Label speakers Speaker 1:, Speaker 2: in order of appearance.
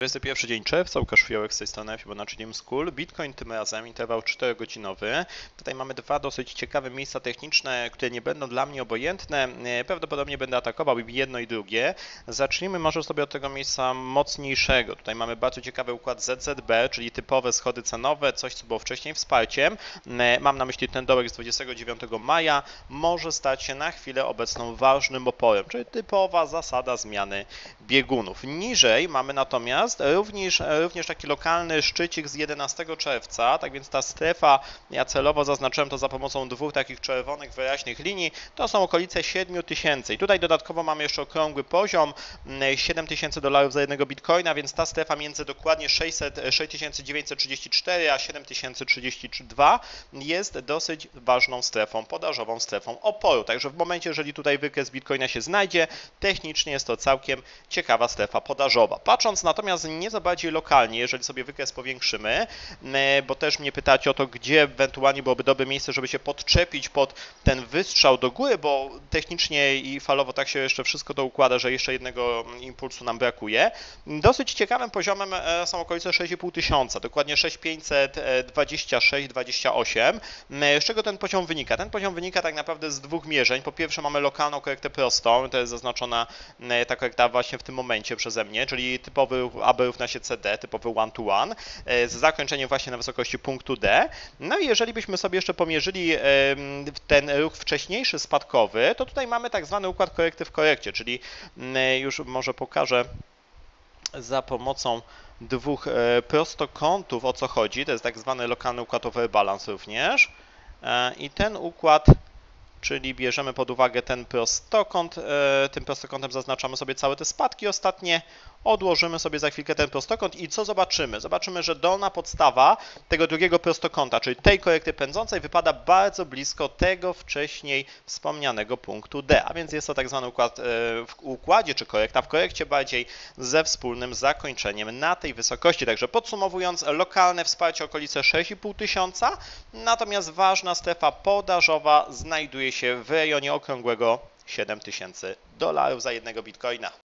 Speaker 1: 21 dzień czerwca, Łukasz Fiołek z tej strony Fibonacci Game School. Bitcoin tym razem, interwał 4-godzinowy. Tutaj mamy dwa dosyć ciekawe miejsca techniczne, które nie będą dla mnie obojętne. E, Prawdopodobnie będę atakował jedno i drugie. Zacznijmy może sobie od tego miejsca mocniejszego. Tutaj mamy bardzo ciekawy układ ZZB, czyli typowe schody cenowe, coś co było wcześniej wsparciem. E, Mam na myśli ten dołek z 29 maja. Może stać się na chwilę obecną ważnym oporem, czyli typowa zasada zmiany biegunów. Niżej mamy natomiast również, również taki lokalny szczycik z 11 czerwca, tak więc ta strefa, ja celowo zaznaczyłem to za pomocą dwóch takich czerwonych, wyraźnych linii, to są okolice 7000. I tutaj dodatkowo mamy jeszcze okrągły poziom 7000 dolarów za jednego bitcoina, więc ta strefa między dokładnie 600, 6934 a 7032 jest dosyć ważną strefą, podażową strefą oporu. Także w momencie, jeżeli tutaj wykres bitcoina się znajdzie, technicznie jest to całkiem ciekawa strefa podażowa. Patrząc natomiast nieco bardziej lokalnie, jeżeli sobie wykres powiększymy, e, bo też mnie pytacie o to, gdzie ewentualnie byłoby dobre miejsce, żeby się podczepić pod ten wystrzał do góry, bo technicznie i falowo tak się jeszcze wszystko to układa, że jeszcze jednego impulsu nam brakuje. Dosyć ciekawym poziomem e, są okolice 6,5 tysiąca, dokładnie 6526-28. Z czego ten poziom wynika? Ten poziom wynika tak naprawdę z dwóch mierzeń. Po pierwsze mamy lokalną korektę prostą, to jest zaznaczona e, ta korekta właśnie w tym momencie przeze mnie, czyli typowy AB równa się CD, typowy one-to-one, e, z zakończeniem właśnie na wysokości punktu D. No i jeżeli byśmy sobie jeszcze pomierzyli em, ten ruch wcześniejszy spadkowy, to tutaj mamy tak zwany układ korekty w korekcie, czyli mm, już może pokażę za pomocą dwóch e, prostokątów o co chodzi. To jest tak zwany lokalny układ overbalance również. E, I ten układ, czyli bierzemy pod uwagę ten prostokąt, e, tym prostokątem zaznaczamy sobie całe te spadki ostatnie, odłożymy sobie za chwilkę ten prostokąt i co zobaczymy? Zobaczymy, że dolna podstawa tego drugiego prostokąta, czyli tej korekty pędzącej wypada bardzo blisko tego wcześniej wspomnianego punktu D, a więc jest to tak zwany układ e, w układzie, czy korekta w korekcie bardziej ze wspólnym zakończeniem na tej wysokości. Także podsumowując, lokalne wsparcie okolice 6,5 tysiąca, natomiast ważna strefa podażowa znajduje się w rejonie okrągłego 7000 dolarów za jednego bitcoina.